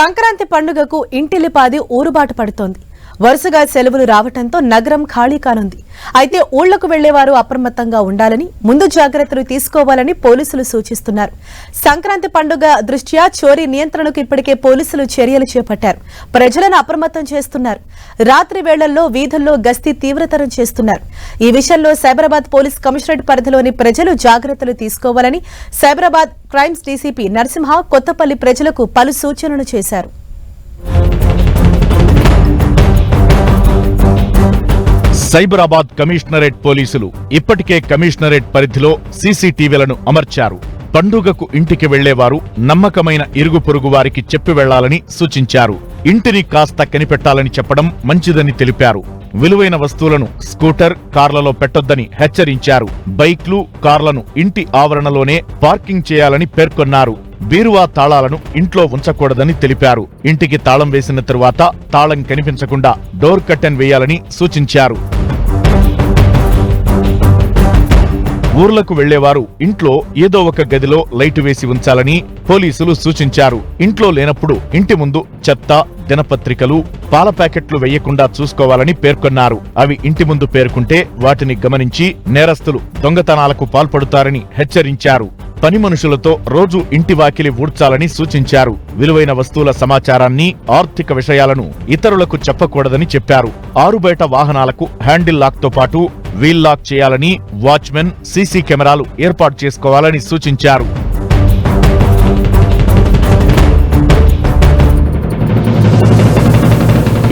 సంక్రాంతి పండుగకు ఇంటిలిపాది ఊరుబాటు పడుతోంది. వరుసగా సెలవులు రావటంతో నగరం ఖాళీ కానుంది. అయితే ఊళ్ళకు వెళ్ళేవారు అప్రమత్తంగా ఉండాలని ముందు జాగ్రత్తలు తీసుకోవాలని పోలీసులు సూచిస్తున్నారు. సంక్రాంతి పండుగ దృష్ట్యా చోరీ నియంత్రణకు ఇప్పటికే పోలీసులు చర్యలు చేపట్టారు. ప్రజలను అప్రమత్తం చేస్తున్నారు. రాత్రి వేళల్లో వీధుల్లో గస్తీ తీవ్రతరం చేస్తున్నారు. ఈ విషయంలో సైబరాబాద్ పోలీస్ కమిషనరేట్ పరిధిలోని ప్రజలు జాగ్రత్తలు తీసుకోవాలని సైబరాబాద్ క్రైమ్స్ డీసీపీ నరసింహ కొత్తపల్లి ప్రజలకు పలు సూచనలు చేశారు. సైబరాబాద్ కమిషనరేట్ పోలీసులు ఇప్పటికే కమిషనరేట్ పరిధిలో సీసీటీవీలను అమర్చారు. పండుగకు ఇంటికి వెళ్ళేవారు నమ్మకమైన ఇరుగు పొరుగు వారికి చెప్పి వెళ్ళాలని సూచించారు. ఇంటిని కాస్త కనిపెట్టాలని చెప్పడం మంచిదని తెలిపారు. విలువైన వస్తువులను స్కూటర్ కార్లలో పెట్టొద్దని హెచ్చరించారు. బైక్లు కార్లను ఇంటి ఆవరణలోనే పార్కింగ్ చేయాలని పేర్కొన్నారు. బీరువా తాళాలను ఇంట్లో ఉంచకూడదని తెలిపారు. ఇంటికి తాళం వేసిన తరువాత తాళం కనిపించకుండా డోర్ కట్టెన్ వేయాలని సూచించారు. ఊర్లకు వెళ్ళేవారు ఇంట్లో ఏదో ఒక గదిలో లైటు వేసి ఉంచాలని పోలీసులు సూచించారు. ఇంట్లో లేనప్పుడు ఇంటి ముందు చెత్త దినపత్రికలు పాల ప్యాకెట్లు వేయకుండా చూసుకోవాలని పేర్కొన్నారు. అవి ఇంటి ముందు పేర్కొంటే వాటిని గమనించి నేరస్తులు దొంగతనాలకు పాల్పడుతారని హెచ్చరించారు. పని మనుషులతో రోజు ఇంటి వాకిలి ఊడ్చాలని సూచించారు. విలువైన వస్తువుల సమాచారాన్ని ఆర్థిక విషయాలను ఇతరులకు చెప్పకూడదని చెప్పారు. ఆరుబయట వాహనాలకు హ్యాండిల్ లాక్తో పాటు వీల్ లాక్ చేయాలని వాచ్మెన్ సీసీ కెమెరాలు ఏర్పాటు చేసుకోవాలని సూచించారు.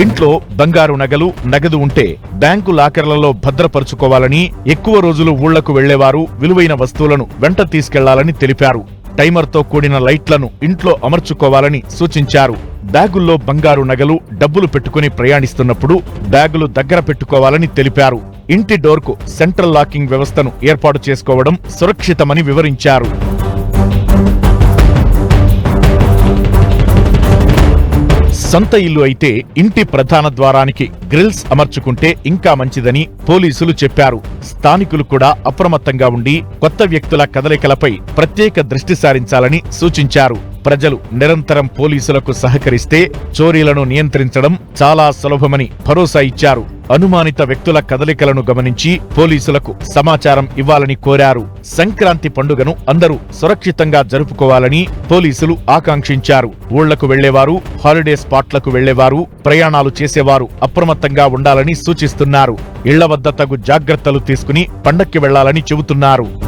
ఇంట్లో బంగారు నగలు నగదు ఉంటే బ్యాంకు లాకర్లలో భద్రపరుచుకోవాలని ఎక్కువ రోజులు ఊళ్ళకు వెళ్ళేవారు విలువైన వస్తువులను వెంట తీసుకెళ్ళాలని తెలిపారు. టైమర్తో కూడిన లైట్లను ఇంట్లో అమర్చుకోవాలని సూచించారు. బ్యాగుల్లో బంగారు నగలు డబ్బులు పెట్టుకుని ప్రయాణిస్తున్నప్పుడు బ్యాగులు దగ్గర పెట్టుకోవాలని తెలిపారు. ఇంటి డోర్కు సెంట్రల్ లాకింగ్ వ్యవస్థను ఏర్పాటు చేసుకోవడం సురక్షితమని వివరించారు. సొంత ఇల్లు అయితే ఇంటి ప్రధాన ద్వారానికి గ్రిల్స్ అమర్చుకుంటే ఇంకా మంచిదని పోలీసులు చెప్పారు. స్థానికులు కూడా అప్రమత్తంగా ఉండి కొత్త వ్యక్తుల కదలికలపై ప్రత్యేక దృష్టి సారించాలని సూచించారు. ప్రజలు నిరంతరం పోలీసులకు సహకరిస్తే చోరీలను నియంత్రించడం చాలా సులభమని భరోసా ఇచ్చారు. అనుమానిత వ్యక్తుల కదలికలను గమనించి పోలీసులకు సమాచారం ఇవ్వాలని కోరారు. సంక్రాంతి పండుగను అందరూ సురక్షితంగా జరుపుకోవాలని పోలీసులు ఆకాంక్షించారు. ఊళ్ళకు వెళ్ళేవారు హాలిడే స్పాట్లకు వెళ్ళేవారు ప్రయాణాలు చేసేవారు అప్రమత్తంగా ఉండాలని సూచిస్తున్నారు. ఇళ్ళ వద్ద తగు జాగ్రత్తలు తీసుకుని పండక్కి వెళ్ళాలని చెబుతున్నారు.